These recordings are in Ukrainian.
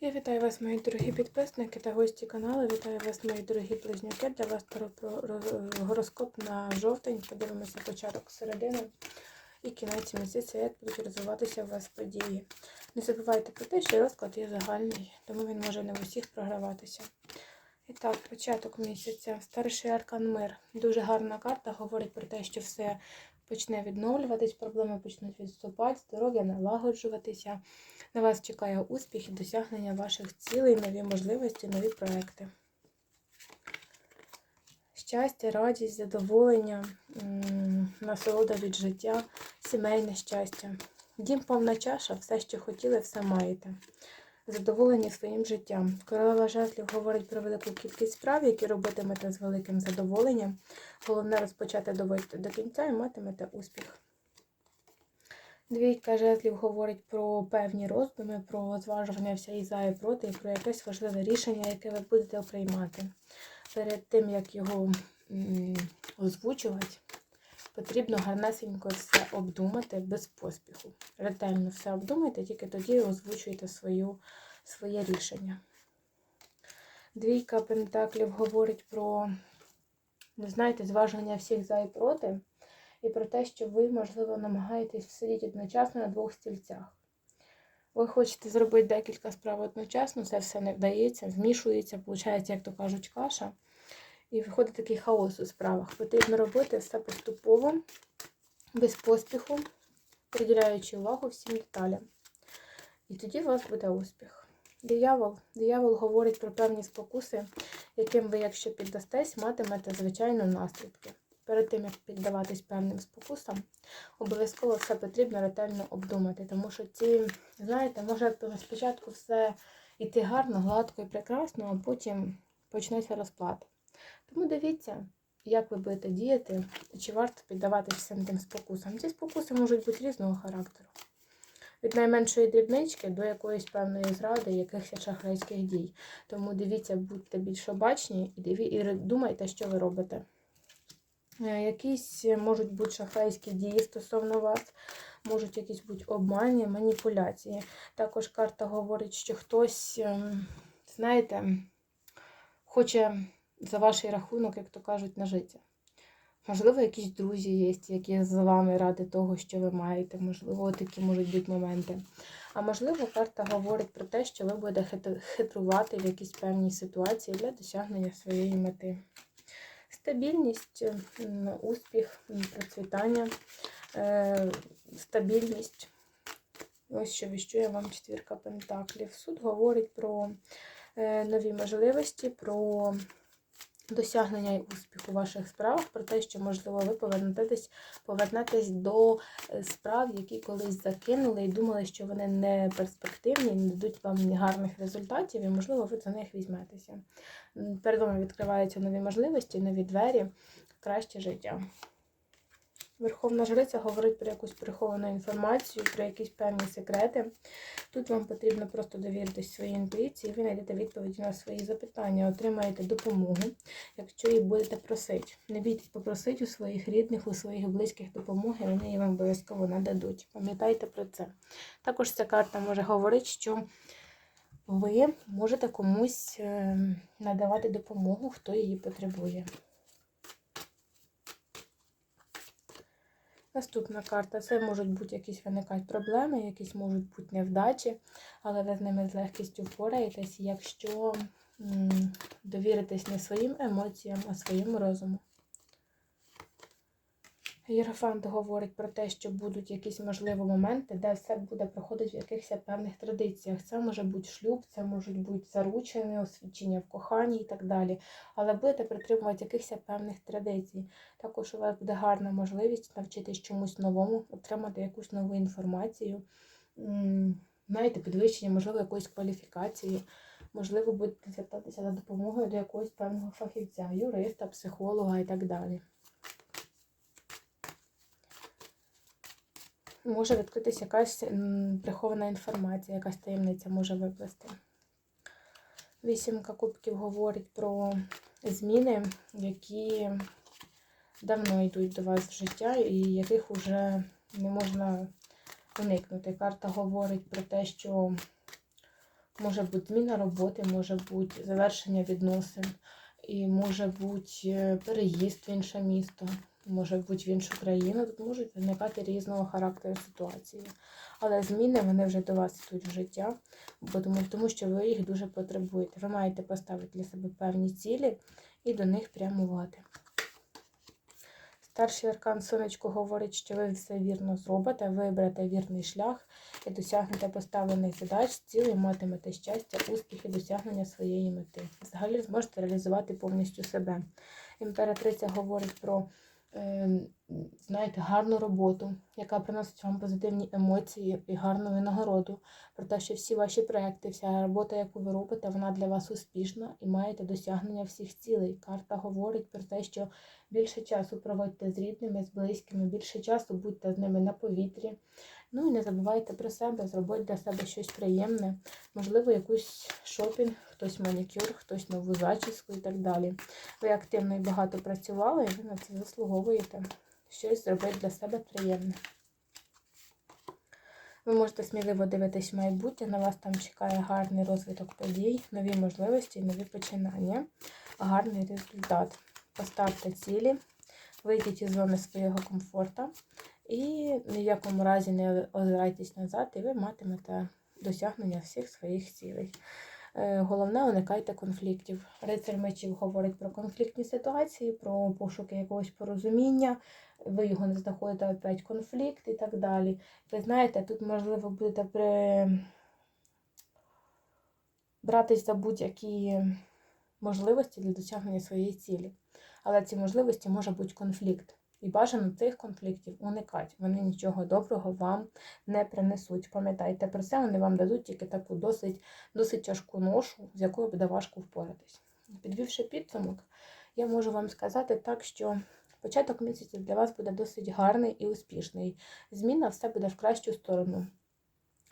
Я вітаю вас, мої дорогі підписники та гості каналу. Вітаю вас, мої дорогі близнюки. Для вас про- гороскоп на жовтень. Подивимося початок середини і кінець місяця, як будуть розвиватися у вас події. Не забувайте про те, що розклад є загальний, тому він може не в усіх програватися. І так, початок місяця. Старший аркан мир. Дуже гарна карта. Говорить про те, що все почне відновлюватись, проблеми почнуть відступати, здоров'я налагоджуватися. На вас чекає успіх і досягнення ваших цілей, нові можливості, нові проекти. Щастя, радість, задоволення, насолода від життя, сімейне щастя. Дім повна чаша, все, що хотіли, все маєте. Задоволені своїм життям. Королева жезлів говорить про велику кількість справ, які робитимете з великим задоволенням. Головне розпочати доводити до кінця і матимете успіх. Двійка жезлів говорить про певні роздуми, про зважування вся і за і проти, і про якесь важливе рішення, яке ви будете приймати. Перед тим, як його озвучувати, потрібно гарнесенько все обдумати без поспіху. Ретельно все обдумайте, тільки тоді озвучуйте свою, своє рішення. Двійка пентаклів говорить про, не знаєте, зважування всіх за і проти і про те, що ви, можливо, намагаєтесь сидіти одночасно на двох стільцях. Ви хочете зробити декілька справ одночасно, це все не вдається, змішується, виходить, як то кажуть, каша. І виходить такий хаос у справах. Потрібно робити все поступово, без поспіху, приділяючи увагу всім деталям. І тоді у вас буде успіх. Диявол. Диявол говорить про певні спокуси, яким ви, якщо піддастесь, матимете, звичайно, наслідки перед тим, як піддаватись певним спокусам, обов'язково все потрібно ретельно обдумати. Тому що ці, знаєте, може спочатку все йти гарно, гладко і прекрасно, а потім почнеться розплата. Тому дивіться, як ви будете діяти, і чи варто піддаватися всім тим спокусам. Ці спокуси можуть бути різного характеру. Від найменшої дрібнички до якоїсь певної зради, якихось шахрайських дій. Тому дивіться, будьте більш обачні і, диві, і думайте, що ви робите. Е, Якісь можуть бути шахрайські дії стосовно вас, можуть якісь бути обмані, маніпуляції. Також карта говорить, що хтось, ем, знаєте, хоче за ваш рахунок, як то кажуть, нажитися. Можливо, якісь друзі є, які з вами ради того, що ви маєте. Можливо, такі можуть бути моменти. А можливо, карта говорить про те, що ви будете хитрувати в якійсь певній ситуації для досягнення своєї мети. Стабільність, успіх, процвітання, е, стабільність. Ось що віщує вам четвірка пентаклів. Суд говорить про е, нові можливості, про досягнення і успіху ваших справах, про те, що, можливо, ви повернетесь, повернетесь до е, справ, які колись закинули і думали, що вони не перспективні, не дадуть вам гарних результатів, і, можливо, ви за них візьметеся. Перед вами відкриваються нові можливості, нові двері, краще життя. Верховна Жриця говорить про якусь приховану інформацію, про якісь певні секрети. Тут вам потрібно просто довіритись своїй інтуїції, ви знайдете відповіді на свої запитання, отримаєте допомогу, якщо її будете просити. Не бійтесь попросити у своїх рідних, у своїх близьких допомоги, вони її вам обов'язково нададуть. Пам'ятайте про це. Також ця карта може говорити, що ви можете комусь е, надавати допомогу, хто її потребує. Наступна карта. Це можуть бути якісь виникати проблеми, якісь можуть бути невдачі, але ви з ними з легкістю впораєтесь, якщо м, довіритесь не своїм емоціям, а своєму розуму. Єрофант говорить про те, що будуть якісь можливі моменти, де все буде проходити в якихось певних традиціях. Це може бути шлюб, це можуть бути заручені, освідчення в коханні і так далі. Але будете притримувати якихось певних традицій. Також у вас буде гарна можливість навчитись чомусь новому, отримати якусь нову інформацію, знаєте, підвищення, можливо, якоїсь кваліфікації. Можливо, будете звертатися за допомогою до якогось певного фахівця, юриста, психолога і так далі. Може відкритися якась прихована інформація, якась таємниця може виплисти. Вісімка кубків говорить про зміни, які давно йдуть до вас в життя і яких вже не можна уникнути. Карта говорить про те, що Може бути зміна роботи, може бути завершення відносин, і може бути е, переїзд в інше місто, може бути в іншу країну. Тут можуть виникати різного характеру ситуації. Але зміни вони вже до вас йдуть в життя, бо тому, тому що ви їх дуже потребуєте. Ви маєте поставити для себе певні цілі і до них прямувати. Старший аркан сонечко говорить, що ви все вірно зробите, виберете вірний шлях і досягнете поставлених задач, цілей, матимете щастя, успіх і досягнення своєї мети. Взагалі зможете реалізувати повністю себе. Імператриця говорить про знаєте, гарну роботу, яка приносить вам позитивні емоції і гарну винагороду. Про те, що всі ваші проекти, вся робота, яку ви робите, вона для вас успішна і маєте досягнення всіх цілей. Карта говорить про те, що більше часу проводьте з рідними, з близькими, більше часу будьте з ними на повітрі. Ну і не забувайте про себе, зробити для себе щось приємне, можливо, якийсь шопінг, хтось манікюр, хтось нову зачіску і так далі. Ви активно і багато працювали, і ви на це заслуговуєте щось зробити для себе приємне. Ви можете сміливо дивитись в майбутнє, на вас там чекає гарний розвиток подій, нові можливості, нові починання, гарний результат. Поставте цілі, вийдіть із зони свого комфорту і ні в якому разі не озирайтесь назад, і ви матимете досягнення всіх своїх цілей. Е, Головне, уникайте конфліктів. Рицар мечів говорить про конфліктні ситуації, про пошуки якогось порозуміння, ви його не знаходите опять конфлікт і так далі. Ви знаєте, тут, можливо, будете при... братись за будь-які можливості для досягнення своєї цілі. Але ці можливості може бути конфлікт. І бажано цих конфліктів уникати. Вони нічого доброго вам не принесуть. Пам'ятайте про це, вони вам дадуть тільки таку досить досить тяжку ношу, з якою буде важко впоратись. Підвівши підсумок, я можу вам сказати так, що початок місяця для вас буде досить гарний і успішний. Зміна все буде в кращу сторону.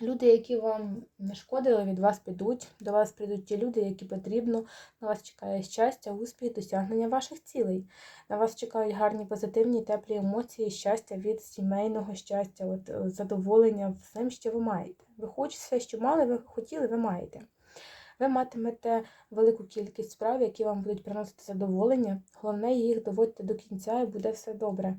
Люди, які вам не шкодили, від вас підуть. До вас прийдуть ті люди, які потрібно. На вас чекає щастя, успіх, досягнення ваших цілей. На вас чекають гарні, позитивні, теплі емоції, щастя від сімейного щастя, от, е, задоволення всім, що ви маєте. Ви хочете все, що мали, ви хотіли, ви маєте. Ви матимете велику кількість справ, які вам будуть приносити задоволення. Головне, їх доводьте до кінця і буде все добре.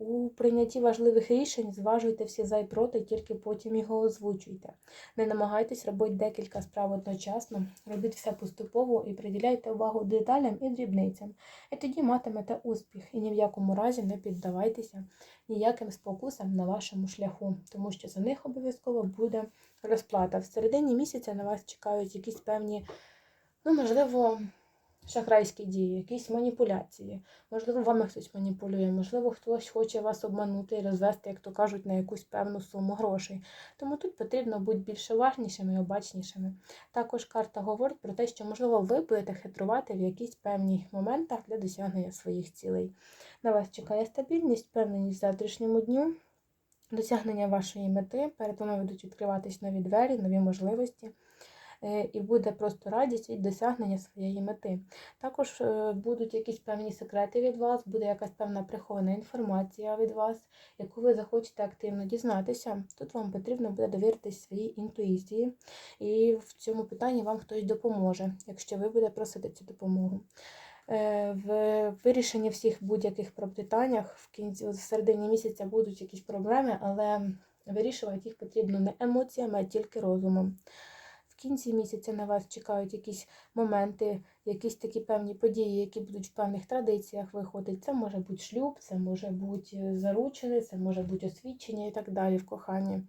У прийнятті важливих рішень зважуйте всі за і проти, тільки потім його озвучуйте. Не намагайтесь робити декілька справ одночасно, робіть все поступово і приділяйте увагу деталям і дрібницям. І тоді матимете успіх. І ні в якому разі не піддавайтеся ніяким спокусам на вашому шляху, тому що за них обов'язково буде розплата. В середині місяця на вас чекають якісь певні, ну, можливо, шахрайські дії, якісь маніпуляції. Можливо, вами хтось маніпулює, можливо, хтось хоче вас обманути і розвести, як то кажуть, на якусь певну суму грошей. Тому тут потрібно бути більш уважнішими і обачнішими. Також карта говорить про те, що, можливо, ви будете хитрувати в якісь певні моментах для досягнення своїх цілей. На вас чекає стабільність, впевненість в завтрашньому дню. Досягнення вашої мети, перед вами будуть відкриватись нові двері, нові можливості. Е, і буде просто радість від досягнення своєї мети. Також е, будуть якісь певні секрети від вас, буде якась певна прихована інформація від вас, яку ви захочете активно дізнатися. Тут вам потрібно буде довіритись своїй інтуїції, і в цьому питанні вам хтось допоможе, якщо ви будете просити цю допомогу. Е, в вирішенні всіх будь-яких питаннях в кінці в середині місяця будуть якісь проблеми, але вирішувати їх потрібно не емоціями, а тільки розумом кінці місяця на вас чекають якісь моменти, якісь такі певні події, які будуть в певних традиціях виходити. Це може бути шлюб, це може бути е, заручений, це може бути освідчення і так далі в коханні.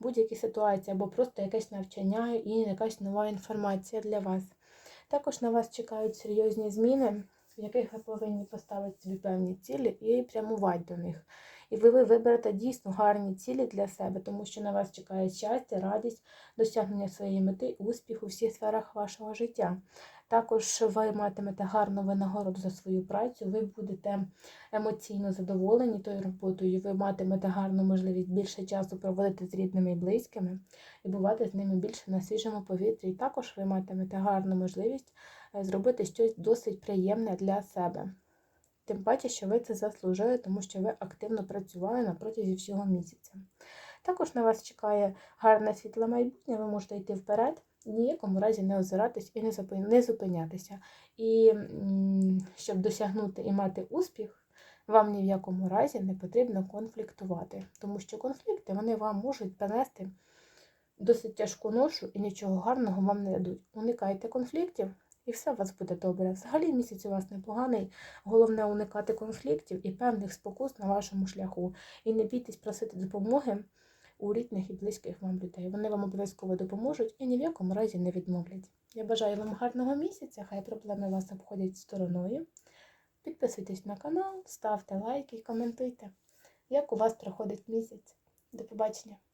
Будь-які ситуації, або просто якесь навчання і якась нова інформація для вас. Також на вас чекають серйозні зміни, в яких ви повинні поставити собі певні цілі і прямувати до них. І ви, ви виберете дійсно гарні цілі для себе, тому що на вас чекає щастя, радість, досягнення своєї мети, успіх у всіх сферах вашого життя. Також ви матимете гарну винагороду за свою працю, ви будете емоційно задоволені тою роботою, ви матимете гарну можливість більше часу проводити з рідними і близькими і бувати з ними більше на свіжому повітрі. І також ви матимете гарну можливість е, зробити щось досить приємне для себе. Тим паче, що ви це заслужили, тому що ви активно працювали на протязі всього місяця. Також на вас чекає гарне світле майбутнє, ви можете йти вперед ніякому разі не озиратись і не зупинятися. І щоб досягнути і мати успіх, вам ні в якому разі не потрібно конфліктувати, тому що конфлікти вони вам можуть принести досить тяжку ношу і нічого гарного вам не дадуть. Уникайте конфліктів, і все у вас буде добре. Взагалі місяць у вас непоганий. Головне уникати конфліктів і певних спокус на вашому шляху. І не бійтесь просити допомоги у рідних і близьких вам людей. Вони вам обов'язково допоможуть і ні в якому разі не відмовлять. Я бажаю вам гарного місяця, хай проблеми вас обходять стороною. Підписуйтесь на канал, ставте лайки і коментуйте, як у вас проходить місяць. До побачення!